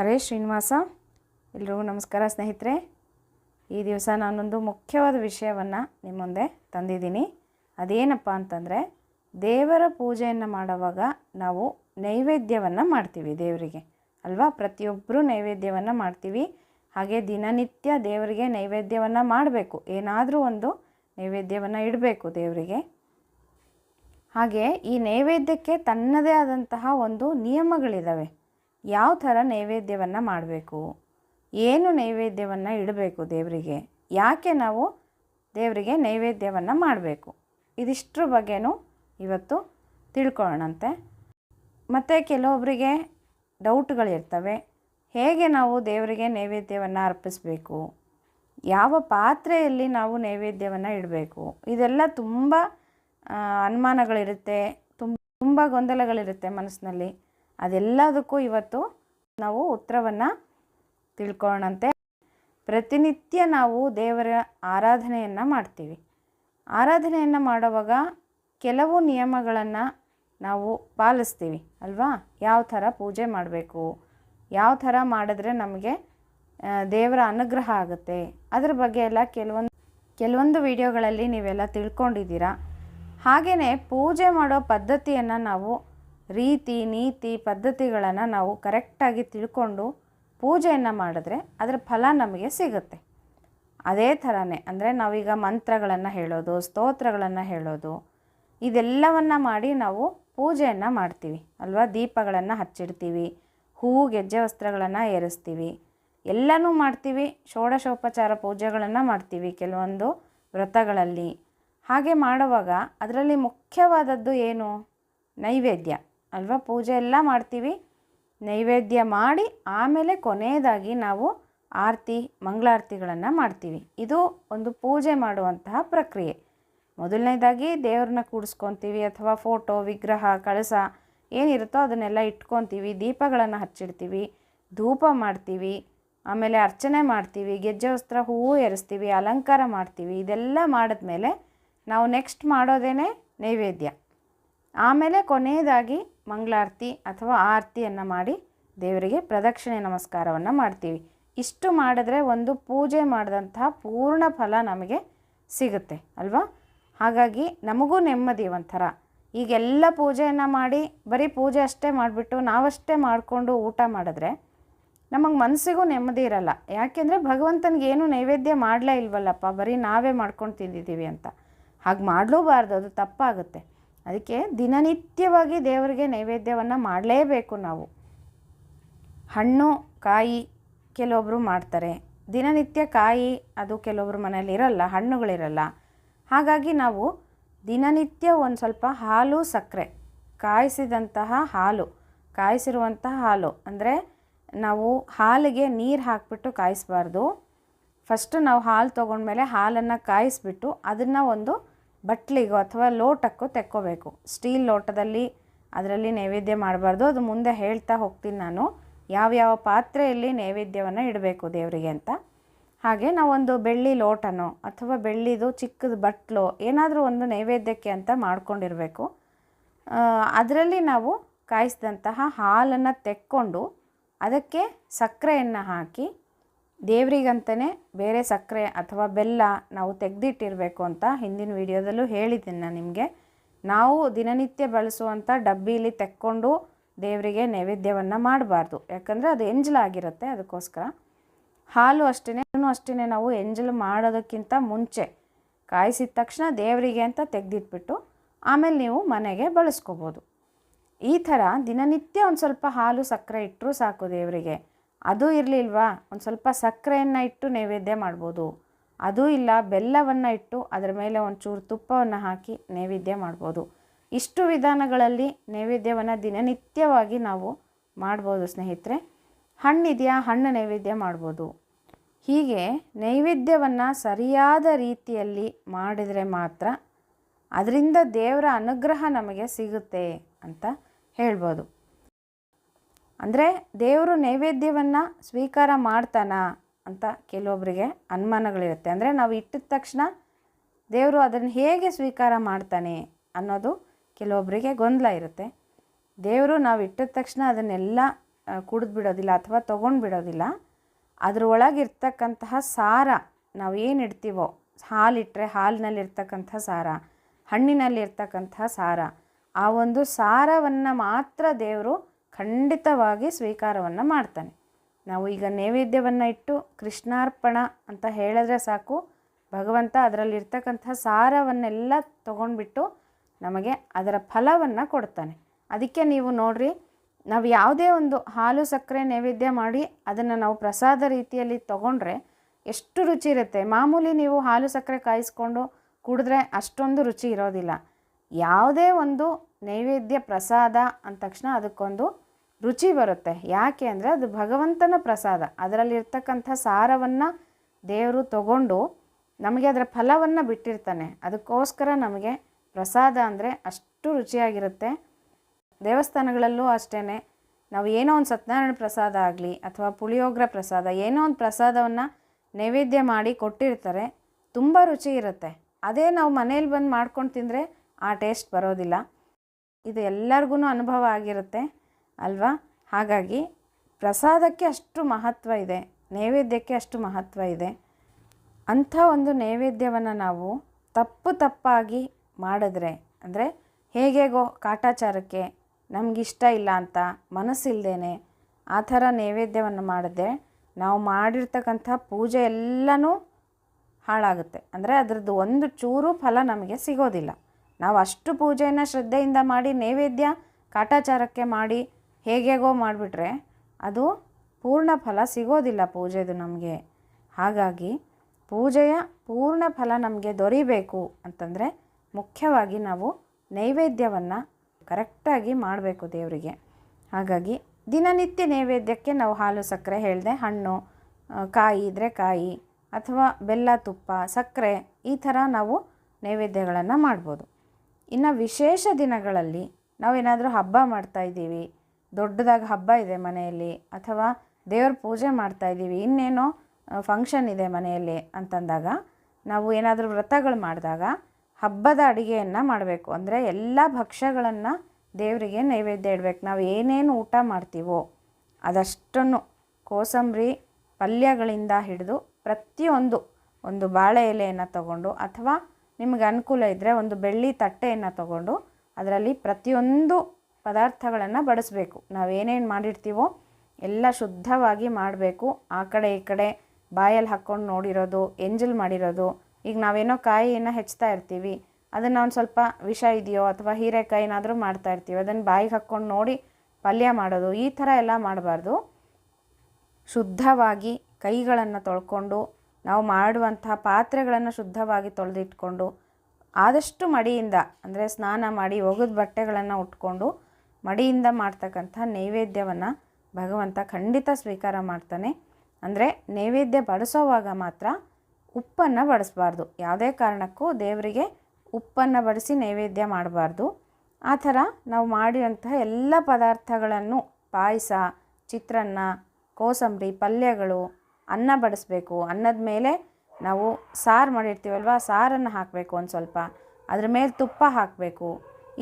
ಹರೇ ಶ್ರೀನಿವಾಸ, ಎಲ್ರಿಗೂ ನಮಸ್ಕಾರ ಸ್ನೇಹಿತರೆ. ಈ ದಿವಸ ನಾನೊಂದು ಮುಖ್ಯವಾದ ವಿಷಯವನ್ನು ನಿಮ್ಮ ಮುಂದೆ ತಂದಿದ್ದೀನಿ. ಅದೇನಪ್ಪ ಅಂತಂದರೆ, ದೇವರ ಪೂಜೆಯನ್ನು ಮಾಡುವಾಗ ನಾವು ನೈವೇದ್ಯವನ್ನು ಮಾಡ್ತೀವಿ ದೇವರಿಗೆ. ಅಲ್ವಾ? ಪ್ರತಿಯೊಬ್ಬರೂ ನೈವೇದ್ಯವನ್ನು ಮಾಡ್ತೀವಿ. ಹಾಗೆ ದಿನನಿತ್ಯ ದೇವರಿಗೆ ನೈವೇದ್ಯವನ್ನು ಮಾಡಬೇಕು. ಏನಾದರೂ ಒಂದು ನೈವೇದ್ಯವನ್ನು ಇಡಬೇಕು ದೇವರಿಗೆ. ಹಾಗೆ ಈ ನೈವೇದ್ಯಕ್ಕೆ ತನ್ನದೇ ಆದಂತಹ ಒಂದು ನಿಯಮಗಳಿದ್ದಾವೆ ಯಾವ ಥರ ನೈವೇದ್ಯವನ್ನು ಮಾಡಬೇಕು? ಏನು ನೈವೇದ್ಯವನ್ನು ಇಡಬೇಕು ದೇವರಿಗೆ? ಯಾಕೆ ನಾವು ದೇವರಿಗೆ ನೈವೇದ್ಯವನ್ನು ಮಾಡಬೇಕು? ಇದಿಷ್ಟರ ಬಗ್ಗೆನೂ ಇವತ್ತು ತಿಳ್ಕೊಳ್ಳೋಣಂತೆ. ಮತ್ತು ಕೆಲವೊಬ್ಬರಿಗೆ ಡೌಟ್ಗಳಿರ್ತವೆ ಹೇಗೆ ನಾವು ದೇವರಿಗೆ ನೈವೇದ್ಯವನ್ನು ಅರ್ಪಿಸಬೇಕು? ಯಾವ ಪಾತ್ರೆಯಲ್ಲಿ ನಾವು ನೈವೇದ್ಯವನ್ನು ಇಡಬೇಕು? ಇದೆಲ್ಲ ತುಂಬ ಅನುಮಾನಗಳಿರುತ್ತೆ. ತುಂಬ ತುಂಬ ಗೊಂದಲಗಳಿರುತ್ತೆ ಮನಸ್ಸಿನಲ್ಲಿ. ಅದೆಲ್ಲದಕ್ಕೂ ಇವತ್ತು ನಾವು ಉತ್ತರವನ್ನು ತಿಳ್ಕೊಳ್ಳೋಣಂತೆ. ಪ್ರತಿನಿತ್ಯ ನಾವು ದೇವರ ಆರಾಧನೆಯನ್ನು ಮಾಡ್ತೀವಿ. ಆರಾಧನೆಯನ್ನು ಮಾಡುವಾಗ ಕೆಲವು ನಿಯಮಗಳನ್ನು ನಾವು ಪಾಲಿಸ್ತೀವಿ, ಅಲ್ವಾ? ಯಾವ ಥರ ಪೂಜೆ ಮಾಡಬೇಕು, ಯಾವ ಥರ ಮಾಡಿದ್ರೆ ನಮಗೆ ದೇವರ ಅನುಗ್ರಹ ಆಗುತ್ತೆ, ಅದ್ರ ಬಗ್ಗೆ ಎಲ್ಲ ಕೆಲವೊಂದು ಕೆಲವೊಂದು ವಿಡಿಯೋಗಳಲ್ಲಿ ನೀವೆಲ್ಲ ತಿಳ್ಕೊಂಡಿದ್ದೀರಾ? ಹಾಗೆಯೇ ಪೂಜೆ ಮಾಡೋ ಪದ್ಧತಿಯನ್ನು ನಾವು ರೀತಿ, ನೀತಿ ಪದ್ಧತಿಗಳನ್ನು ನಾವು ಕರೆಕ್ಟಾಗಿ ತಿಳ್ಕೊಂಡು ಪೂಜೆಯನ್ನು ಮಾಡಿದ್ರೆ ಅದರ ಫಲ ನಮಗೆ ಸಿಗುತ್ತೆ. ಅದೇ ಥರನೇ ಅಂದರೆ ನಾವೀಗ ಮಂತ್ರಗಳನ್ನು ಹೇಳೋದು, ಸ್ತೋತ್ರಗಳನ್ನು ಹೇಳೋದು, ಇದೆಲ್ಲವನ್ನು ಮಾಡಿ ನಾವು ಪೂಜೆಯನ್ನು ಮಾಡ್ತೀವಿ. ಅಲ್ವಾ? ದೀಪಗಳನ್ನು ಹಚ್ಚಿಡ್ತೀವಿ, ಹೂವು, ಗೆಜ್ಜೆ ವಸ್ತ್ರಗಳನ್ನು ಏರಿಸ್ತೀವಿ, ಎಲ್ಲನೂ ಮಾಡ್ತೀವಿ. ಷೋಡಶೋಪಚಾರ ಪೂಜೆಗಳನ್ನು ಮಾಡ್ತೀವಿ ಕೆಲವೊಂದು ವ್ರತಗಳಲ್ಲಿ. ಹಾಗೆ ಮಾಡುವಾಗ ಅದರಲ್ಲಿ ಮುಖ್ಯವಾದದ್ದು ಏನು? ನೈವೇದ್ಯ. ಅಲ್ವಾ? ಪೂಜೆ ಎಲ್ಲ ಮಾಡ್ತೀವಿ. ನೈವೇದ್ಯ ಮಾಡಿ ಆಮೇಲೆ ಕೊನೆಯದಾಗಿ ನಾವು ಆರತಿ, ಮಂಗಳಾರತಿಗಳನ್ನು ಮಾಡ್ತೀವಿ. ಇದು ಒಂದು ಪೂಜೆ ಮಾಡುವಂತಹ ಪ್ರಕ್ರಿಯೆ. ಮೊದಲನೇದಾಗಿ ದೇವ್ರನ್ನ ಕೂಡಿಸ್ಕೊತೀವಿ ಅಥವಾ ಫೋಟೋ, ವಿಗ್ರಹ, ಕಳಸ ಏನಿರುತ್ತೋ ಅದನ್ನೆಲ್ಲ ಇಟ್ಕೊತೀವಿ. ದೀಪಗಳನ್ನು ಹಚ್ಚಿಡ್ತೀವಿ. ಧೂಪ ಮಾಡ್ತೀವಿ. ಆಮೇಲೆ ಅರ್ಚನೆ ಮಾಡ್ತೀವಿ. ಗೆಜ್ಜೆ, ವಸ್ತ್ರ, ಹೂವು ಏರಿಸ್ತೀವಿ ಅಲಂಕಾರ ಮಾಡ್ತೀವಿ. ಇದೆಲ್ಲ ಮಾಡಿದ್ಮೇಲೆ ನಾವು ನೆಕ್ಸ್ಟ್ ಮಾಡೋದೇನೆ ನೈವೇದ್ಯ. ಆಮೇಲೆ ಕೊನೆಯದಾಗಿ ಮಂಗಳಾರತಿ ಅಥವಾ ಆರತಿಯನ್ನು ಮಾಡಿ ದೇವರಿಗೆ ಪ್ರದಕ್ಷಿಣೆ ನಮಸ್ಕಾರವನ್ನು ಮಾಡ್ತೀವಿ. ಇಷ್ಟು ಮಾಡಿದ್ರೆ ಒಂದು ಪೂಜೆ ಮಾಡಿದಂತಹ ಪೂರ್ಣ ಫಲ ನಮಗೆ ಸಿಗುತ್ತೆ, ಅಲ್ವಾ? ಹಾಗಾಗಿ ನಮಗೂ ನೆಮ್ಮದಿ ಒಂಥರ. ಈಗೆಲ್ಲ ಪೂಜೆಯನ್ನು ಮಾಡಿ, ಬರೀ ಪೂಜೆ ಅಷ್ಟೇ ಮಾಡಿಬಿಟ್ಟು ನಾವಷ್ಟೇ ಮಾಡಿಕೊಂಡು ಊಟ ಮಾಡಿದ್ರೆ ನಮಗೆ ಮನಸ್ಸಿಗೂ ನೆಮ್ಮದಿ ಇರಲ್ಲ. ಯಾಕೆಂದರೆ ಭಗವಂತನಿಗೆ ಏನು ನೈವೇದ್ಯ ಮಾಡಲೇ ಇಲ್ವಲ್ಲಪ್ಪ, ಬರೀ ನಾವೇ ಮಾಡ್ಕೊಂಡು ತಿಂದಿದ್ದೀವಿ ಅಂತ. ಹಾಗೆ ಮಾಡಲೂಬಾರ್ದು, ಅದು ತಪ್ಪಾಗುತ್ತೆ. ಅದಕ್ಕೆ ದಿನನಿತ್ಯವಾಗಿ ದೇವರಿಗೆ ನೈವೇದ್ಯವನ್ನು ಮಾಡಲೇಬೇಕು ನಾವು. ಹಣ್ಣು, ಕಾಯಿ ಕೆಲವೊಬ್ಬರು ಮಾಡ್ತಾರೆ. ದಿನನಿತ್ಯ ಕಾಯಿ ಅದು ಕೆಲವೊಬ್ಬರು ಮನೇಲಿ ಇರಲ್ಲ, ಹಣ್ಣುಗಳಿರಲ್ಲ. ಹಾಗಾಗಿ ನಾವು ದಿನನಿತ್ಯ ಒಂದು ಸ್ವಲ್ಪ ಹಾಲು ಸಕ್ಕರೆ, ಕಾಯಿಸಿದಂತಹ ಹಾಲು, ಕಾಯಿಸಿರುವಂತಹ ಹಾಲು. ಅಂದರೆ ನಾವು ಹಾಲಿಗೆ ನೀರು ಹಾಕಿಬಿಟ್ಟು ಕಾಯಿಸಬಾರ್ದು. ಫಸ್ಟು ನಾವು ಹಾಲು ತೊಗೊಂಡ್ಮೇಲೆ ಹಾಲನ್ನು ಕಾಯಿಸಿಬಿಟ್ಟು ಅದನ್ನು ಒಂದು ಬಟ್ಲಿಗೋ ಅಥವಾ ಲೋಟಕ್ಕೂ ತೆಕ್ಕೋಬೇಕು. ಸ್ಟೀಲ್ ಲೋಟದಲ್ಲಿ ಅದರಲ್ಲಿ ನೈವೇದ್ಯ ಮಾಡಬಾರ್ದು. ಅದು ಮುಂದೆ ಹೇಳ್ತಾ ಹೋಗ್ತೀನಿ ನಾನು. ಯಾವ್ಯಾವ ಪಾತ್ರೆಯಲ್ಲಿ ನೈವೇದ್ಯವನ್ನು ಇಡಬೇಕು ದೇವರಿಗೆ ಅಂತ. ಹಾಗೆ ನಾವೊಂದು ಬೆಳ್ಳಿ ಲೋಟನೋ ಅಥವಾ ಬೆಳ್ಳಿದು ಚಿಕ್ಕದು ಬಟ್ಲೋ ಏನಾದರೂ ಒಂದು ನೈವೇದ್ಯಕ್ಕೆ ಅಂತ ಮಾಡ್ಕೊಂಡಿರಬೇಕು. ಅದರಲ್ಲಿ ನಾವು ಕಾಯಿಸಿದಂತಹ ಹಾಲನ್ನು ತೆಕ್ಕೊಂಡು ಅದಕ್ಕೆ ಸಕ್ಕರೆಯನ್ನು ಹಾಕಿ ದೇವರಿಗಂತಲೇ ಬೇರೆ ಸಕ್ಕರೆ ಅಥವಾ ಬೆಲ್ಲ ನಾವು ತೆಗೆದಿಟ್ಟಿರಬೇಕು ಅಂತ ಹಿಂದಿನ ವಿಡಿಯೋದಲ್ಲೂ ಹೇಳಿದ್ದೀನಿ ನಾನು ನಿಮಗೆ. ನಾವು ದಿನನಿತ್ಯ ಬಳಸುವಂಥ ಡಬ್ಬಿಲಿ ತೆಕ್ಕೊಂಡು ದೇವರಿಗೆ ನೈವೇದ್ಯವನ್ನು ಮಾಡಬಾರ್ದು. ಯಾಕಂದರೆ ಅದು ಎಂಜಲಾಗಿರುತ್ತೆ ಅದಕ್ಕೋಸ್ಕರ. ಹಾಲು ಅಷ್ಟೇ ಅಷ್ಟೇ ನಾವು ಎಂಜಲು ಮಾಡೋದಕ್ಕಿಂತ ಮುಂಚೆ ಕಾಯಿಸಿದ ತಕ್ಷಣ ದೇವರಿಗೆ ಅಂತ ತೆಗೆದಿಟ್ಬಿಟ್ಟು ಆಮೇಲೆ ನೀವು ಮನೆಗೆ ಬಳಸ್ಕೋಬೋದು. ಈ ಥರ ದಿನನಿತ್ಯ ಒಂದು ಸ್ವಲ್ಪ ಹಾಲು ಸಕ್ಕರೆ ಇಟ್ಟರೂ ಸಾಕು ದೇವರಿಗೆ. ಅದು ಇರಲಿಲ್ವಾ? ಒಂದು ಸ್ವಲ್ಪ ಸಕ್ಕರೆಯನ್ನು ಇಟ್ಟು ನೈವೇದ್ಯ ಮಾಡ್ಬೋದು. ಅದು ಇಲ್ಲ, ಬೆಲ್ಲವನ್ನು ಇಟ್ಟು ಅದರ ಮೇಲೆ ಒಂಚೂರು ತುಪ್ಪವನ್ನು ಹಾಕಿ ನೈವೇದ್ಯ ಮಾಡ್ಬೋದು. ಇಷ್ಟು ವಿಧಾನಗಳಲ್ಲಿ ನೈವೇದ್ಯವನ್ನು ದಿನನಿತ್ಯವಾಗಿ ನಾವು ಮಾಡ್ಬೋದು ಸ್ನೇಹಿತರೆ. ಹಣ್ಣಿದೆಯಾ? ಹಣ್ಣು ನೈವೇದ್ಯ ಮಾಡ್ಬೋದು. ಹೀಗೆ ನೈವೇದ್ಯವನ್ನು ಸರಿಯಾದ ರೀತಿಯಲ್ಲಿ ಮಾಡಿದರೆ ಮಾತ್ರ ಅದರಿಂದ ದೇವರ ಅನುಗ್ರಹ ನಮಗೆ ಸಿಗುತ್ತೆ ಅಂತ ಹೇಳ್ಬೋದು. ಅಂದರೆ ದೇವರು ನೈವೇದ್ಯವನ್ನು ಸ್ವೀಕಾರ ಮಾಡ್ತಾನಾ ಅಂತ ಕೆಲವೊಬ್ಬರಿಗೆ ಅನುಮಾನಗಳಿರುತ್ತೆ. ಅಂದರೆ ನಾವು ಇಟ್ಟಿದ ತಕ್ಷಣ ದೇವರು ಅದನ್ನು ಹೇಗೆ ಸ್ವೀಕಾರ ಮಾಡ್ತಾನೆ ಅನ್ನೋದು ಕೆಲವೊಬ್ಬರಿಗೆ ಗೊಂದಲ ಇರುತ್ತೆ. ದೇವರು ನಾವು ಇಟ್ಟಿದ ತಕ್ಷಣ ಅದನ್ನೆಲ್ಲ ಕುಡಿದು ಬಿಡೋದಿಲ್ಲ ಅಥವಾ ತೊಗೊಂಡು ಬಿಡೋದಿಲ್ಲ. ಅದರೊಳಗಿರ್ತಕ್ಕಂತಹ ಸಾರ ನಾವು ಏನು ಇಡ್ತೀವೋ ಹಾಲಿಟ್ಟರೆ ಹಾಲಿನಲ್ಲಿರ್ತಕ್ಕಂಥ ಸಾರ, ಹಣ್ಣಿನಲ್ಲಿರ್ತಕ್ಕಂಥ ಸಾರ, ಆ ಒಂದು ಸಾರವನ್ನು ಮಾತ್ರ ದೇವರು ಖಂಡಿತವಾಗಿ ಸ್ವೀಕಾರವನ್ನು ಮಾಡ್ತಾನೆ. ನಾವು ಈಗ ನೈವೇದ್ಯವನ್ನು ಇಟ್ಟು ಕೃಷ್ಣಾರ್ಪಣ ಅಂತ ಹೇಳಿದ್ರೆ ಸಾಕು. ಭಗವಂತ ಅದರಲ್ಲಿರ್ತಕ್ಕಂಥ ಸಾರವನ್ನೆಲ್ಲ ತೊಗೊಂಡ್ಬಿಟ್ಟು ನಮಗೆ ಅದರ ಫಲವನ್ನು ಕೊಡ್ತಾನೆ. ಅದಕ್ಕೆ ನೀವು ನೋಡ್ರಿ, ನಾವು ಯಾವುದೇ ಒಂದು ಹಾಲು ಸಕ್ಕರೆ ನೈವೇದ್ಯ ಮಾಡಿ ಅದನ್ನು ನಾವು ಪ್ರಸಾದ ರೀತಿಯಲ್ಲಿ ತಗೊಂಡ್ರೆ ಎಷ್ಟು ರುಚಿ ಇರುತ್ತೆ. ಮಾಮೂಲಿ ನೀವು ಹಾಲು ಸಕ್ಕರೆ ಕಾಯಿಸ್ಕೊಂಡು ಕುಡಿದ್ರೆ ಅಷ್ಟೊಂದು ರುಚಿ ಇರೋದಿಲ್ಲ. ಯಾವುದೇ ಒಂದು ನೈವೇದ್ಯ ಪ್ರಸಾದ ಅಂದ ತಕ್ಷಣ ಅದಕ್ಕೊಂದು ರುಚಿ ಬರುತ್ತೆ. ಯಾಕೆ ಅಂದರೆ ಅದು ಭಗವಂತನ ಪ್ರಸಾದ. ಅದರಲ್ಲಿರ್ತಕ್ಕಂಥ ಸಾರವನ್ನು ದೇವರು ತಗೊಂಡು ನಮಗೆ ಅದರ ಫಲವನ್ನು ಬಿಟ್ಟಿರ್ತಾನೆ. ಅದಕ್ಕೋಸ್ಕರ ನಮಗೆ ಪ್ರಸಾದ ಅಂದರೆ ಅಷ್ಟು ರುಚಿಯಾಗಿರುತ್ತೆ. ದೇವಸ್ಥಾನಗಳಲ್ಲೂ ಅಷ್ಟೇ ನಾವು ಏನೋ ಒಂದು ಸತ್ಯನಾರಾಯಣ ಪ್ರಸಾದ ಆಗಲಿ ಅಥವಾ ಪುಳಿಯೋಗ್ರ ಪ್ರಸಾದ, ಏನೋ ಒಂದು ಪ್ರಸಾದವನ್ನು ನೈವೇದ್ಯ ಮಾಡಿ ಕೊಟ್ಟಿರ್ತಾರೆ. ತುಂಬ ರುಚಿ ಇರುತ್ತೆ. ಅದೇ ನಾವು ಮನೇಲಿ ಬಂದು ಮಾಡ್ಕೊಂಡು ತಿಂದರೆ ಆ ಟೇಸ್ಟ್ ಬರೋದಿಲ್ಲ. ಇದು ಎಲ್ಲರಿಗೂ ಅನುಭವ ಆಗಿರುತ್ತೆ, ಅಲ್ವಾ? ಹಾಗಾಗಿ ಪ್ರಸಾದಕ್ಕೆ ಅಷ್ಟು ಮಹತ್ವ ಇದೆ, ನೈವೇದ್ಯಕ್ಕೆ ಅಷ್ಟು ಮಹತ್ವ ಇದೆ. ಅಂಥ ಒಂದು ನೈವೇದ್ಯವನ್ನು ನಾವು ತಪ್ಪು ತಪ್ಪಾಗಿ ಮಾಡಿದ್ರೆ, ಅಂದರೆ ಹೇಗೇಗೋ ಕಾಟಾಚಾರಕ್ಕೆ ನಮಗಿಷ್ಟ ಇಲ್ಲ ಅಂತ ಮನಸ್ಸಿಲ್ದೇನೆ ಆ ಥರ ನೈವೇದ್ಯವನ್ನು ಮಾಡಿದ್ರೆ ನಾವು ಮಾಡಿರ್ತಕ್ಕಂಥ ಪೂಜೆ ಎಲ್ಲನೂ ಹಾಳಾಗುತ್ತೆ. ಅಂದರೆ ಅದರದ್ದು ಒಂದು ಚೂರು ಫಲ ನಮಗೆ ಸಿಗೋದಿಲ್ಲ. ನಾವು ಅಷ್ಟು ಪೂಜೆಯನ್ನು ಶ್ರದ್ಧೆಯಿಂದ ಮಾಡಿ, ನೈವೇದ್ಯ ಕಾಟಾಚಾರಕ್ಕೆ ಮಾಡಿ ಹೇಗೇಗೋ ಮಾಡಿಬಿಟ್ರೆ ಅದು ಪೂರ್ಣ ಫಲ ಸಿಗೋದಿಲ್ಲ ಪೂಜೆದು ನಮಗೆ. ಹಾಗಾಗಿ ಪೂಜೆಯ ಪೂರ್ಣ ಫಲ ನಮಗೆ ದೊರಿಬೇಕು ಅಂತಂದರೆ ಮುಖ್ಯವಾಗಿ ನಾವು ನೈವೇದ್ಯವನ್ನು ಕರೆಕ್ಟಾಗಿ ಮಾಡಬೇಕು ದೇವರಿಗೆ. ಹಾಗಾಗಿ ದಿನನಿತ್ಯ ನೈವೇದ್ಯಕ್ಕೆ ನಾವು ಹಾಲು, ಸಕ್ಕರೆ ಹೇಳಿದೆ, ಹಣ್ಣು ಕಾಯಿ ಇದ್ದರೆ ಕಾಯಿ ಅಥವಾ ಬೆಲ್ಲ, ತುಪ್ಪ, ಸಕ್ಕರೆ ಈ ಥರ ನಾವು ನೈವೇದ್ಯಗಳನ್ನು ಮಾಡ್ಬೋದು. ಇನ್ನು ವಿಶೇಷ ದಿನಗಳಲ್ಲಿ ನಾವೇನಾದರೂ ಹಬ್ಬ ಮಾಡ್ತಾ ಇದ್ದೀವಿ. ದೊಡ್ಡದಾಗಿ ಹಬ್ಬ ಇದೆ ಮನೆಯಲ್ಲಿ. ಅಥವಾ ದೇವ್ರ ಪೂಜೆ ಮಾಡ್ತಾ ಇದ್ದೀವಿ. ಇನ್ನೇನೋ ಫಂಕ್ಷನ್ ಇದೆ ಮನೆಯಲ್ಲಿ ಅಂತಂದಾಗ ನಾವು ಏನಾದರೂ ವ್ರತಗಳು ಮಾಡಿದಾಗ ಹಬ್ಬದ ಅಡುಗೆಯನ್ನು ಮಾಡಬೇಕು. ಅಂದರೆ ಎಲ್ಲ ಭಕ್ಷ್ಯಗಳನ್ನು ದೇವರಿಗೆ ನೈವೇದ್ಯ ಇಡಬೇಕು. ನಾವು ಏನೇನು ಊಟ ಮಾಡ್ತೀವೋ ಅದಷ್ಟನ್ನು ಕೋಸಂಬರಿ, ಪಲ್ಯಗಳಿಂದ ಹಿಡಿದು ಪ್ರತಿಯೊಂದು, ಒಂದು ಬಾಳೆ ಎಲೆಯನ್ನು ತಗೊಂಡು ಅಥವಾ ನಿಮಗೆ ಅನುಕೂಲ ಇದ್ದರೆ ಒಂದು ಬೆಳ್ಳಿ ತಟ್ಟೆಯನ್ನು ತಗೊಂಡು ಅದರಲ್ಲಿ ಪ್ರತಿಯೊಂದು ಪದಾರ್ಥಗಳನ್ನು ಬಡಿಸ್ಬೇಕು. ನಾವೇನೇನು ಮಾಡಿರ್ತೀವೋ ಎಲ್ಲ ಶುದ್ಧವಾಗಿ ಮಾಡಬೇಕು. ಆ ಕಡೆ ಈ ಕಡೆ ಬಾಯಲ್ಲಿ ಹಾಕ್ಕೊಂಡು ನೋಡಿರೋದು, ಎಂಜಲ್ ಮಾಡಿರೋದು. ಈಗ ನಾವೇನೋ ಕಾಯಿಯನ್ನು ಹೆಚ್ಚ್ತಾ ಇರ್ತೀವಿ. ಅದನ್ನು ಒಂದು ಸ್ವಲ್ಪ ವಿಷ ಇದೆಯೋ ಅಥವಾ ಹೀರೆಕಾಯಿ ಏನಾದರೂ ಮಾಡ್ತಾ ಇರ್ತೀವಿ. ಅದನ್ನು ಬಾಯಿಗೆ ಹಾಕ್ಕೊಂಡು ನೋಡಿ ಪಲ್ಯ ಮಾಡೋದು, ಈ ಥರ ಎಲ್ಲ ಮಾಡಬಾರ್ದು. ಶುದ್ಧವಾಗಿ ಕೈಗಳನ್ನು ತೊಳ್ಕೊಂಡು ನಾವು ಮಾಡುವಂಥ ಪಾತ್ರೆಗಳನ್ನು ಶುದ್ಧವಾಗಿ ತೊಳೆದಿಟ್ಕೊಂಡು ಆದಷ್ಟು ಮಡಿಯಿಂದ, ಅಂದರೆ ಸ್ನಾನ ಮಾಡಿ ಒಗೆದ ಬಟ್ಟೆಗಳನ್ನು ಉಟ್ಕೊಂಡು ಮಡಿಯಿಂದ ಮಾಡ್ತಕ್ಕಂಥ ನೈವೇದ್ಯವನ್ನು ಭಗವಂತ ಖಂಡಿತ ಸ್ವೀಕಾರ ಮಾಡ್ತಾನೆ. ಅಂದರೆ ನೈವೇದ್ಯ ಬಡಿಸೋವಾಗ ಮಾತ್ರ ಉಪ್ಪನ್ನು ಬಡಿಸ್ಬಾರ್ದು. ಯಾವುದೇ ಕಾರಣಕ್ಕೂ ದೇವರಿಗೆ ಉಪ್ಪನ್ನು ಬಡಿಸಿ ನೈವೇದ್ಯ ಮಾಡಬಾರ್ದು. ಆ ಥರ ನಾವು ಮಾಡಿದಂತಹ ಎಲ್ಲ ಪದಾರ್ಥಗಳನ್ನು, ಪಾಯಸ, ಚಿತ್ರಾನ್ನ, ಕೋಸಂಬರಿ, ಪಲ್ಯಗಳು ಅನ್ನ ಬಡಿಸ್ಬೇಕು. ಅನ್ನದ ಮೇಲೆ ನಾವು ಸಾರು ಮಾಡಿರ್ತೀವಲ್ವ, ಸಾರನ್ನು ಹಾಕಬೇಕು ಒಂದು ಸ್ವಲ್ಪ. ಅದ್ರ ಮೇಲೆ ತುಪ್ಪ ಹಾಕಬೇಕು.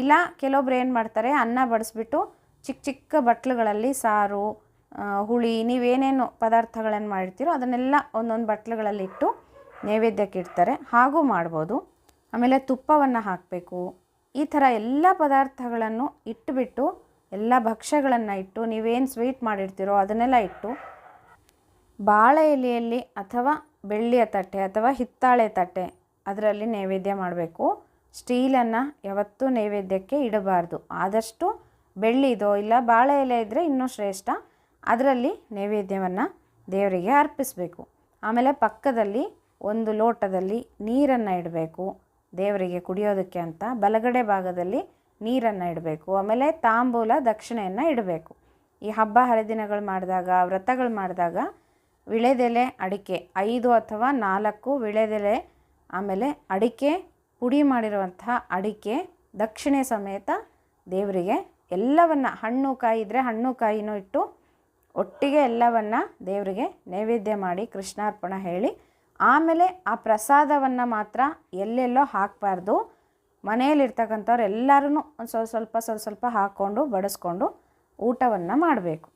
ಇಲ್ಲ, ಕೆಲವೊಬ್ರು ಏನು ಮಾಡ್ತಾರೆ, ಅನ್ನ ಬಡಿಸ್ಬಿಟ್ಟು ಚಿಕ್ಕ ಚಿಕ್ಕ ಬಟ್ಲುಗಳಲ್ಲಿ ಸಾರು ಹುಳಿ, ನೀವೇನೇನು ಪದಾರ್ಥಗಳನ್ನು ಮಾಡಿರ್ತೀರೋ ಅದನ್ನೆಲ್ಲ ಒಂದೊಂದು ಬಟ್ಲುಗಳಲ್ಲಿ ಇಟ್ಟು ನೈವೇದ್ಯಕ್ಕೆ ಇಡ್ತಾರೆ. ಹಾಗೂ ಮಾಡ್ಬೋದು. ಆಮೇಲೆ ತುಪ್ಪವನ್ನು ಹಾಕಬೇಕು. ಈ ಥರ ಎಲ್ಲ ಪದಾರ್ಥಗಳನ್ನು ಇಟ್ಟುಬಿಟ್ಟು ಎಲ್ಲ ಭಕ್ಷ್ಯಗಳನ್ನು ಇಟ್ಟು ನೀವೇನು ಸ್ವೀಟ್ ಮಾಡಿರ್ತೀರೋ ಅದನ್ನೆಲ್ಲ ಇಟ್ಟು ಬಾಳೆ ಎಲೆಯಲ್ಲಿ ಅಥವಾ ಬೆಳ್ಳಿಯ ತಟ್ಟೆ ಅಥವಾ ಹಿತ್ತಾಳೆ ತಟ್ಟೆ ಅದರಲ್ಲಿ ನೈವೇದ್ಯ ಮಾಡಬೇಕು. ಸ್ಟೀಲನ್ನು ಯಾವತ್ತೂ ನೈವೇದ್ಯಕ್ಕೆ ಇಡಬಾರ್ದು. ಆದಷ್ಟು ಬೆಳ್ಳಿದೋ ಇಲ್ಲ ಬಾಳೆ ಎಲೆ ಇದ್ದರೆ ಇನ್ನೂ ಶ್ರೇಷ್ಠ. ಅದರಲ್ಲಿ ನೈವೇದ್ಯವನ್ನು ದೇವರಿಗೆ ಅರ್ಪಿಸಬೇಕು. ಆಮೇಲೆ ಪಕ್ಕದಲ್ಲಿ ಒಂದು ಲೋಟದಲ್ಲಿ ನೀರನ್ನು ಇಡಬೇಕು. ದೇವರಿಗೆ ಕುಡಿಯೋದಕ್ಕೆ ಅಂತ ಬಲಗಡೆ ಭಾಗದಲ್ಲಿ ನೀರನ್ನು ಇಡಬೇಕು. ಆಮೇಲೆ ತಾಂಬೂಲ ದಕ್ಷಿಣೆಯನ್ನು ಇಡಬೇಕು. ಈ ಹಬ್ಬ ಹರಿದಿನಗಳು ಮಾಡಿದಾಗ, ವ್ರತಗಳು ಮಾಡಿದಾಗ ವಿಳೆದೆಲೆ ಅಡಿಕೆ, ಐದು ಅಥವಾ ನಾಲ್ಕು ವಿಳೆದೆಲೆ, ಆಮೇಲೆ ಅಡಿಕೆ, ಪುಡಿ ಮಾಡಿರುವಂತಹ ಅಡಿಕೆ, ದಕ್ಷಿಣೆ ಸಮೇತ ದೇವರಿಗೆ ಎಲ್ಲವನ್ನ ಹಣ್ಣು ಕಾಯಿ ಇದ್ದರೆ ಹಣ್ಣು ಕಾಯಿನೂ ಇಟ್ಟು ಒಟ್ಟಿಗೆ ಎಲ್ಲವನ್ನ ದೇವರಿಗೆ ನೈವೇದ್ಯ ಮಾಡಿ ಕೃಷ್ಣಾರ್ಪಣ ಹೇಳಿ, ಆಮೇಲೆ ಆ ಪ್ರಸಾದವನ್ನು ಮಾತ್ರ ಎಲ್ಲೆಲ್ಲೋ ಹಾಕಬಾರ್ದು. ಮನೆಯಲ್ಲಿರ್ತಕ್ಕಂಥವ್ರು ಎಲ್ಲರೂ ಒಂದು ಸ್ವಲ್ಪ ಸ್ವಲ್ಪ ಸ್ವಲ್ಪ ಸ್ವಲ್ಪ ಹಾಕ್ಕೊಂಡು ಬಡಿಸ್ಕೊಂಡು ಊಟವನ್ನು ಮಾಡಬೇಕು.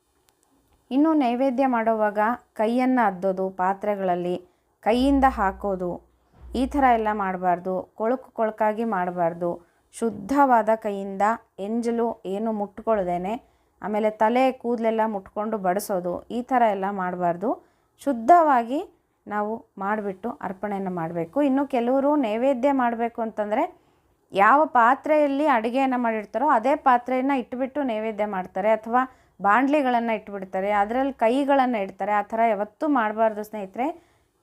ಇನ್ನು ನೈವೇದ್ಯ ಮಾಡುವಾಗ ಕೈಯನ್ನು ಅದ್ದೋದು, ಪಾತ್ರೆಗಳಲ್ಲಿ ಕೈಯಿಂದ ಹಾಕೋದು, ಈ ಥರ ಎಲ್ಲ ಮಾಡಬಾರ್ದು, ಕೊಳಕು ಕೊಳಕಾಗಿ ಮಾಡಬಾರ್ದು. ಶುದ್ಧವಾದ ಕೈಯಿಂದ ಎಂಜಲು ಏನು ಮುಟ್ಕೊಳ್ದೇನೆ, ಆಮೇಲೆ ತಲೆ ಕೂದಲೆಲ್ಲ ಮುಟ್ಕೊಂಡು ಬಡಿಸೋದು, ಈ ಥರ ಎಲ್ಲ ಮಾಡಬಾರ್ದು. ಶುದ್ಧವಾಗಿ ನಾವು ಮಾಡಿಬಿಟ್ಟು ಅರ್ಪಣೆಯನ್ನು ಮಾಡಬೇಕು. ಇನ್ನು ಕೆಲವರು ನೈವೇದ್ಯ ಮಾಡಬೇಕು ಅಂತಂದರೆ ಯಾವ ಪಾತ್ರೆಯಲ್ಲಿ ಅಡುಗೆಯನ್ನು ಮಾಡಿರ್ತಾರೋ ಅದೇ ಪಾತ್ರೆಯನ್ನು ಇಟ್ಬಿಟ್ಟು ನೈವೇದ್ಯ ಮಾಡ್ತಾರೆ. ಅಥವಾ ಬಾಣಲಿಗಳನ್ನು ಇಟ್ಬಿಡ್ತಾರೆ, ಅದರಲ್ಲಿ ಕೈಗಳನ್ನು ಇಡ್ತಾರೆ, ಆ ಥರ ಯಾವತ್ತೂ ಮಾಡಬಾರ್ದು ಸ್ನೇಹಿತರೆ.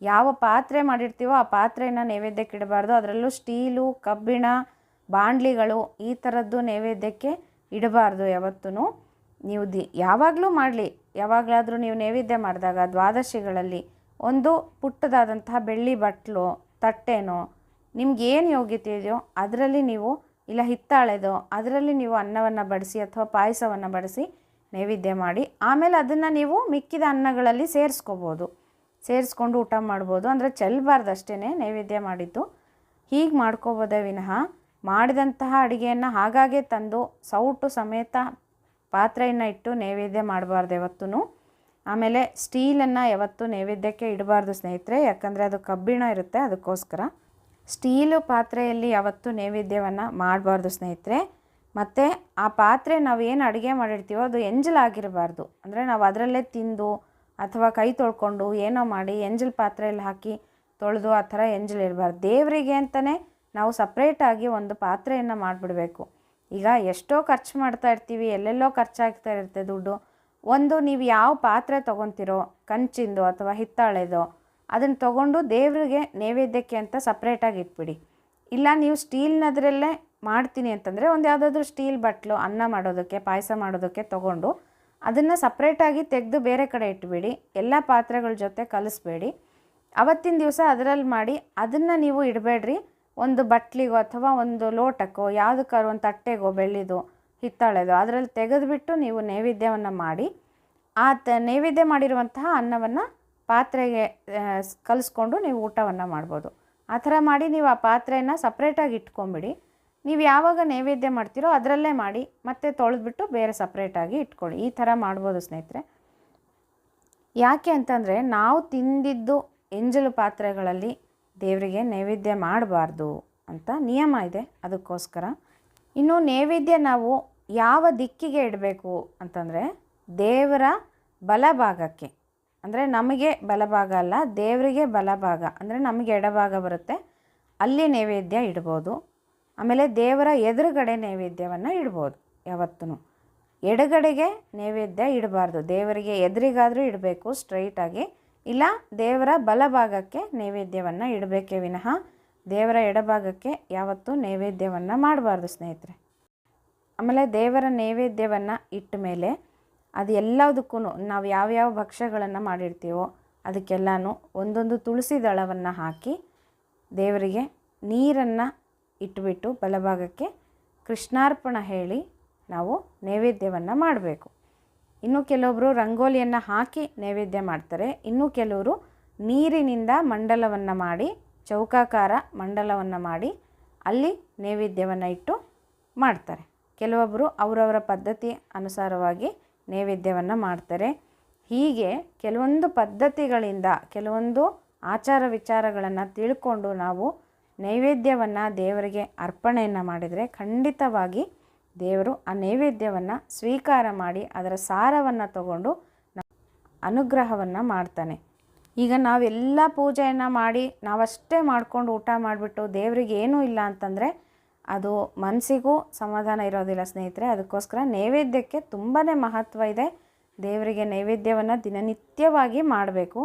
ಯಾವ ಪಾತ್ರೆ ಮಾಡಿರ್ತೀವೋ ಆ ಪಾತ್ರೆಯನ್ನು ನೈವೇದ್ಯಕ್ಕೆ ಇಡಬಾರ್ದು. ಅದರಲ್ಲೂ ಸ್ಟೀಲು, ಕಬ್ಬಿಣ ಬಾಣಲಿಗಳು ಈ ಥರದ್ದು ನೈವೇದ್ಯಕ್ಕೆ ಇಡಬಾರ್ದು ಯಾವತ್ತೂ ನೀವು ದಿ, ಯಾವಾಗಲೂ ಮಾಡಲಿ, ಯಾವಾಗಲಾದರೂ ನೀವು ನೈವೇದ್ಯ ಮಾಡಿದಾಗ ದ್ವಾದಶಿಗಳಲ್ಲಿ ಒಂದು ಪುಟ್ಟದಾದಂತಹ ಬೆಳ್ಳಿ ಬಟ್ಲು, ತಟ್ಟೆನೋ, ನಿಮ್ಗೆ ಏನು ಯೋಗ್ಯತೆ ಇದೆಯೋ ಅದರಲ್ಲಿ ನೀವು, ಇಲ್ಲ ಹಿತ್ತಾಳೆದೋ, ಅದರಲ್ಲಿ ನೀವು ಅನ್ನವನ್ನು ಬಡಿಸಿ ಅಥವಾ ಪಾಯಸವನ್ನು ಬಡಿಸಿ ನೈವೇದ್ಯ ಮಾಡಿ ಆಮೇಲೆ ಅದನ್ನು ನೀವು ಮಿಕ್ಕಿದ ಅನ್ನಗಳಲ್ಲಿ ಸೇರಿಸ್ಕೋಬೋದು. ಸೇರಿಸ್ಕೊಂಡು ಊಟ ಮಾಡ್ಬೋದು. ಅಂದರೆ ಚೆಲ್ಲಬಾರ್ದು ಅಷ್ಟೇ ನೈವೇದ್ಯ ಮಾಡಿದ್ದು. ಹೀಗೆ ಮಾಡ್ಕೋಬೋದೇ ವಿನಃ ಮಾಡಿದಂತಹ ಅಡುಗೆಯನ್ನು ಹಾಗಾಗೆ ತಂದು ಸೌಟು ಸಮೇತ ಪಾತ್ರೆಯನ್ನು ಇಟ್ಟು ನೈವೇದ್ಯ ಮಾಡಬಾರ್ದು ಯಾವತ್ತೂ ಆಮೇಲೆ ಸ್ಟೀಲನ್ನು ಯಾವತ್ತೂ ನೈವೇದ್ಯಕ್ಕೆ ಇಡಬಾರ್ದು ಸ್ನೇಹಿತರೆ, ಯಾಕಂದರೆ ಅದು ಕಬ್ಬಿಣ ಇರುತ್ತೆ ಅದಕ್ಕೋಸ್ಕರ. ಸ್ಟೀಲು ಪಾತ್ರೆಯಲ್ಲಿ ಯಾವತ್ತೂ ನೈವೇದ್ಯವನ್ನು ಮಾಡಬಾರ್ದು ಸ್ನೇಹಿತರೆ. ಮತ್ತು ಆ ಪಾತ್ರೆ ನಾವು ಏನು ಅಡುಗೆ ಮಾಡಿರ್ತೀವೋ ಅದು ಎಂಜಲಾಗಿರಬಾರ್ದು. ಅಂದರೆ ನಾವು ಅದರಲ್ಲೇ ತಿಂದು ಅಥವಾ ಕೈ ತೊಳ್ಕೊಂಡು ಏನೋ ಮಾಡಿ ಎಂಜಲ್ ಪಾತ್ರೆಯಲ್ಲಿ ಹಾಕಿ ತೊಳೆದು ಆ ಥರ ಎಂಜಲಿರಬಾರ್ದು. ದೇವರಿಗೆ ಅಂತಲೇ ನಾವು ಸಪ್ರೇಟಾಗಿ ಒಂದು ಪಾತ್ರೆಯನ್ನು ಮಾಡಿಬಿಡಬೇಕು. ಈಗ ಎಷ್ಟೋ ಖರ್ಚು ಮಾಡ್ತಾ ಇರ್ತೀವಿ, ಎಲ್ಲೆಲ್ಲೋ ಖರ್ಚಾಗ್ತಾ ಇರುತ್ತೆ ದುಡ್ಡು. ಒಂದು ನೀವು ಯಾವ ಪಾತ್ರೆ ತೊಗೊತಿರೋ, ಕಂಚಿಂದು ಅಥವಾ ಹಿತ್ತಾಳೆದೋ, ಅದನ್ನು ತೊಗೊಂಡು ದೇವರಿಗೆ ನೈವೇದ್ಯಕ್ಕೆ ಅಂತ ಸಪ್ರೇಟಾಗಿ ಇಟ್ಬಿಡಿ. ಇಲ್ಲ ನೀವು ಸ್ಟೀಲ್ನದ್ರಲ್ಲೇ ಮಾಡ್ತೀನಿ ಅಂತಂದರೆ ಒಂದು ಯಾವುದಾದ್ರೂ ಸ್ಟೀಲ್ ಬಟ್ಲು, ಅನ್ನ ಮಾಡೋದಕ್ಕೆ, ಪಾಯಸ ಮಾಡೋದಕ್ಕೆ ತೊಗೊಂಡು ಅದನ್ನು ಸಪ್ರೇಟಾಗಿ ತೆಗೆದು ಬೇರೆ ಕಡೆ ಇಟ್ಬಿಡಿ. ಎಲ್ಲ ಪಾತ್ರೆಗಳ ಜೊತೆ ಕಲಿಸ್ಬೇಡಿ. ಅವತ್ತಿನ ದಿವಸ ಅದರಲ್ಲಿ ಮಾಡಿ ಅದನ್ನು ನೀವು ಇಡಬೇಡ್ರಿ. ಒಂದು ಬಟ್ಲಿಗೋ ಅಥವಾ ಒಂದು ಲೋಟಕ್ಕೋ, ಯಾವುದಕ್ಕಾದ್ರು ಒಂದು ತಟ್ಟೆಗೋ, ಬೆಳ್ಳಿದು, ಹಿತ್ತಾಳೆದು ಅದರಲ್ಲಿ ತೆಗೆದುಬಿಟ್ಟು ನೀವು ನೈವೇದ್ಯವನ್ನು ಮಾಡಿ, ಆ ತ, ನೈವೇದ್ಯ ಮಾಡಿರುವಂತಹ ಅನ್ನವನ್ನು ಪಾತ್ರೆಗೆ ಕಲಿಸ್ಕೊಂಡು ನೀವು ಊಟವನ್ನು ಮಾಡ್ಬೋದು. ಆ ಥರ ಮಾಡಿ ನೀವು ಆ ಪಾತ್ರೆಯನ್ನು ಸಪ್ರೇಟಾಗಿ ಇಟ್ಕೊಂಬಿಡಿ. ನೀವು ಯಾವಾಗ ನೈವೇದ್ಯ ಮಾಡ್ತೀರೋ ಅದರಲ್ಲೇ ಮಾಡಿ ಮತ್ತೆ ತೊಳೆದ್ಬಿಟ್ಟು ಬೇರೆ ಸಪ್ರೇಟಾಗಿ ಇಟ್ಕೊಳ್ಳಿ. ಈ ಥರ ಮಾಡ್ಬೋದು ಸ್ನೇಹಿತರೆ. ಯಾಕೆ ಅಂತಂದರೆ ನಾವು ತಿಂದಿದ್ದು ಎಂಜಲು ಪಾತ್ರೆಗಳಲ್ಲಿ ದೇವರಿಗೆ ನೈವೇದ್ಯ ಮಾಡಬಾರ್ದು ಅಂತ ನಿಯಮ ಇದೆ ಅದಕ್ಕೋಸ್ಕರ. ಇನ್ನು ನೈವೇದ್ಯ ನಾವು ಯಾವ ದಿಕ್ಕಿಗೆ ಇಡಬೇಕು ಅಂತಂದರೆ ದೇವರ ಬಲಭಾಗಕ್ಕೆ. ಅಂದರೆ ನಮಗೆ ಬಲಭಾಗ ಅಲ್ಲ, ದೇವರಿಗೆ ಬಲಭಾಗ. ಅಂದರೆ ನಮಗೆ ಎಡಭಾಗ ಬರುತ್ತೆ, ಅಲ್ಲಿ ನೈವೇದ್ಯ ಇಡ್ಬೋದು. ಆಮೇಲೆ ದೇವರ ಎದುರುಗಡೆ ನೈವೇದ್ಯವನ್ನು ಇಡ್ಬೋದು ಯಾವತ್ತೂ ಎಡಗಡೆಗೆ ನೈವೇದ್ಯ ಇಡಬಾರ್ದು. ದೇವರಿಗೆ ಎದುರಿಗಾದರೂ ಇಡಬೇಕು ಸ್ಟ್ರೈಟಾಗಿ ಇಲ್ಲ, ದೇವರ ಬಲಭಾಗಕ್ಕೆ ನೈವೇದ್ಯವನ್ನು ಇಡಬೇಕೇ ವಿನಃ ದೇವರ ಎಡಭಾಗಕ್ಕೆ ಯಾವತ್ತೂ ನೈವೇದ್ಯವನ್ನು ಮಾಡಬಾರ್ದು ಸ್ನೇಹಿತರೆ. ಆಮೇಲೆ ದೇವರ ನೈವೇದ್ಯವನ್ನು ಇಟ್ಟ ಮೇಲೆ ಅದು ಎಲ್ಲದಕ್ಕೂ ನಾವು ಯಾವ್ಯಾವ ಭಕ್ಷ್ಯಗಳನ್ನು ಮಾಡಿರ್ತೀವೋ ಅದಕ್ಕೆಲ್ಲನೂ ಒಂದೊಂದು ತುಳಸಿ ದಳವನ್ನು ಹಾಕಿ ದೇವರಿಗೆ ನೀರನ್ನು ಇಟ್ಬಿಟ್ಟು ಬಲಭಾಗಕ್ಕೆ ಕೃಷ್ಣಾರ್ಪಣ ಹೇಳಿ ನಾವು ನೈವೇದ್ಯವನ್ನು ಮಾಡಬೇಕು. ಇನ್ನು ಕೆಲವೊಬ್ಬರು ರಂಗೋಲಿಯನ್ನು ಹಾಕಿ ನೈವೇದ್ಯ ಮಾಡ್ತಾರೆ. ಇನ್ನು ಕೆಲವರು ನೀರಿನಿಂದ ಮಂಡಲವನ್ನು ಮಾಡಿ, ಚೌಕಾಕಾರ ಮಂಡಲವನ್ನು ಮಾಡಿ ಅಲ್ಲಿ ನೈವೇದ್ಯವನ್ನು ಇಟ್ಟು ಮಾಡ್ತಾರೆ. ಕೆಲವೊಬ್ಬರು ಅವರವರ ಪದ್ಧತಿ ಅನುಸಾರವಾಗಿ ನೈವೇದ್ಯವನ್ನು ಮಾಡ್ತಾರೆ. ಹೀಗೆ ಕೆಲವೊಂದು ಪದ್ಧತಿಗಳಿಂದ, ಕೆಲವೊಂದು ಆಚಾರ ವಿಚಾರಗಳನ್ನು ತಿಳ್ಕೊಂಡು ನಾವು ನೈವೇದ್ಯವನ್ನು ದೇವರಿಗೆ ಅರ್ಪಣೆಯನ್ನು ಮಾಡಿದರೆ ಖಂಡಿತವಾಗಿ ದೇವರು ಆ ನೈವೇದ್ಯವನ್ನು ಸ್ವೀಕಾರ ಮಾಡಿ ಅದರ ಸಾರವನ್ನು ತಗೊಂಡು ಅನುಗ್ರಹವನ್ನು ಮಾಡ್ತಾನೆ. ಈಗ ನಾವೆಲ್ಲ ಪೂಜೆಯನ್ನು ಮಾಡಿ ನಾವಷ್ಟೇ ಮಾಡ್ಕೊಂಡು ಊಟ ಮಾಡಿಬಿಟ್ಟು ದೇವರಿಗೆ ಏನೂ ಇಲ್ಲ ಅಂತಂದರೆ ಅದು ಮನಸ್ಸಿಗೂ ಸಮಾಧಾನ ಇರೋದಿಲ್ಲ ಸ್ನೇಹಿತರೆ. ಅದಕ್ಕೋಸ್ಕರ ನೈವೇದ್ಯಕ್ಕೆ ತುಂಬಾ ಮಹತ್ವ ಇದೆ. ದೇವರಿಗೆ ನೈವೇದ್ಯವನ್ನು ದಿನನಿತ್ಯವಾಗಿ ಮಾಡಬೇಕು.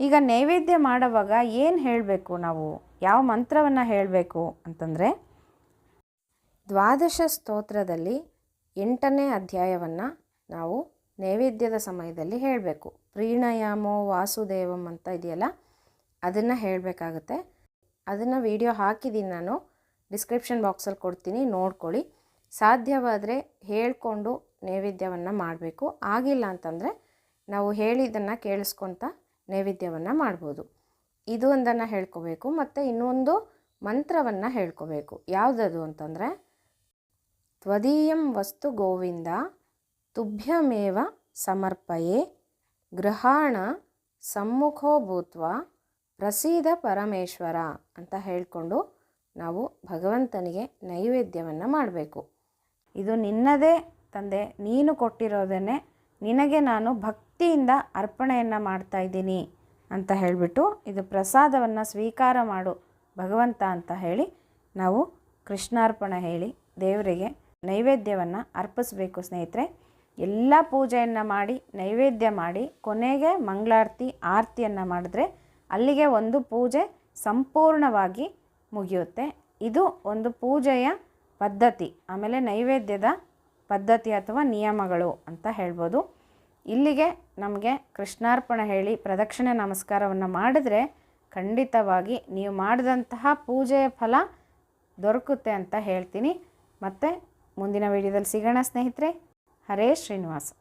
ಈಗ ನೈವೇದ್ಯ ಮಾಡುವಾಗ ಏನು ಹೇಳಬೇಕು ನಾವು? ಯಾವ ಮಂತ್ರವನ್ನು ಹೇಳಬೇಕು ಅಂತಂದರೆ ದ್ವಾದಶ ಸ್ತೋತ್ರದಲ್ಲಿ ಎಂಟನೇ ಅಧ್ಯಾಯವನ್ನು ನಾವು ನೈವೇದ್ಯದ ಸಮಯದಲ್ಲಿ ಹೇಳಬೇಕು. ಪ್ರೀಣಯಾಮೋ ವಾಸುದೇವಂ ಅಂತ ಇದೆಯಲ್ಲ, ಅದನ್ನು ಹೇಳಬೇಕಾಗುತ್ತೆ. ಅದನ್ನು ವಿಡಿಯೋ ಹಾಕಿದ್ದೀನಿ ನಾನು, ಡಿಸ್ಕ್ರಿಪ್ಷನ್ ಬಾಕ್ಸಲ್ಲಿ ಕೊಡ್ತೀನಿ, ನೋಡ್ಕೊಳ್ಳಿ. ಸಾಧ್ಯವಾದರೆ ಹೇಳಿಕೊಂಡು ನೈವೇದ್ಯವನ್ನು ಮಾಡಬೇಕು. ಆಗಿಲ್ಲ ಅಂತಂದರೆ ನಾವು ಹೇಳಿದ್ದನ್ನು ಕೇಳಿಸ್ಕೊತ ನೈವೇದ್ಯವನ್ನು ಮಾಡ್ಬೋದು. ಇದು ಒಂದನ್ನು ಹೇಳ್ಕೋಬೇಕು, ಮತ್ತು ಇನ್ನೊಂದು ಮಂತ್ರವನ್ನು ಹೇಳ್ಕೋಬೇಕು. ಯಾವುದದು ಅಂತಂದರೆ, ತ್ವದೀಯಂ ವಸ್ತು ಗೋವಿಂದ ತುಭ್ಯಮೇವ ಸಮರ್ಪಯೆ ಗೃಹಾಣ ಸಮ್ಮುಖೋ ಭೂತ್ವ ಪ್ರಸೀದ ಪರಮೇಶ್ವರ ಅಂತ ಹೇಳಿಕೊಂಡು ನಾವು ಭಗವಂತನಿಗೆ ನೈವೇದ್ಯವನ್ನು ಮಾಡಬೇಕು. ಇದು ನಿನ್ನದೇ ತಂದೆ, ನೀನು ಕೊಟ್ಟಿರೋದನ್ನೇ ನಿನಗೆ ನಾನು ಭಕ್ತಿಯಿಂದ ಅರ್ಪಣೆಯನ್ನು ಮಾಡ್ತಾ ಇದ್ದೀನಿ. ಅಂತ ಹೇಳಿಬಿಟ್ಟು ಇದು ಪ್ರಸಾದವನ್ನು ಸ್ವೀಕಾರ ಮಾಡು ಭಗವಂತ ಅಂತ ಹೇಳಿ ನಾವು ಕೃಷ್ಣಾರ್ಪಣ ಹೇಳಿ ದೇವರಿಗೆ ನೈವೇದ್ಯವನ್ನು ಅರ್ಪಿಸಬೇಕು ಸ್ನೇಹಿತರೆ. ಎಲ್ಲ ಪೂಜೆಯನ್ನು ಮಾಡಿ, ನೈವೇದ್ಯ ಮಾಡಿ, ಕೊನೆಗೆ ಮಂಗಳಾರತಿ, ಆರತಿಯನ್ನು ಮಾಡಿದ್ರೆ ಅಲ್ಲಿಗೆ ಒಂದು ಪೂಜೆ ಸಂಪೂರ್ಣವಾಗಿ ಮುಗಿಯುತ್ತೆ. ಇದು ಒಂದು ಪೂಜೆಯ ಪದ್ಧತಿ, ಆಮೇಲೆ ನೈವೇದ್ಯದ ಪದ್ಧತಿ ಅಥವಾ ನಿಯಮಗಳು ಅಂತ ಹೇಳ್ಬೋದು. ಇಲ್ಲಿಗೆ ನಮಗೆ ಕೃಷ್ಣಾರ್ಪಣ ಹೇಳಿ ಪ್ರದಕ್ಷಿಣೆ ನಮಸ್ಕಾರವನ್ನು ಮಾಡಿದ್ರೆ ಖಂಡಿತವಾಗಿ ನೀವು ಮಾಡಿದಂತಹ ಪೂಜೆಯ ಫಲ ದೊರಕುತ್ತೆ ಅಂತ ಹೇಳ್ತೀನಿ. ಮತ್ತು ಮುಂದಿನ ವಿಡಿಯೋದಲ್ಲಿ ಸಿಗೋಣ ಸ್ನೇಹಿತರೆ. ಹರೇ ಶ್ರೀನಿವಾಸ.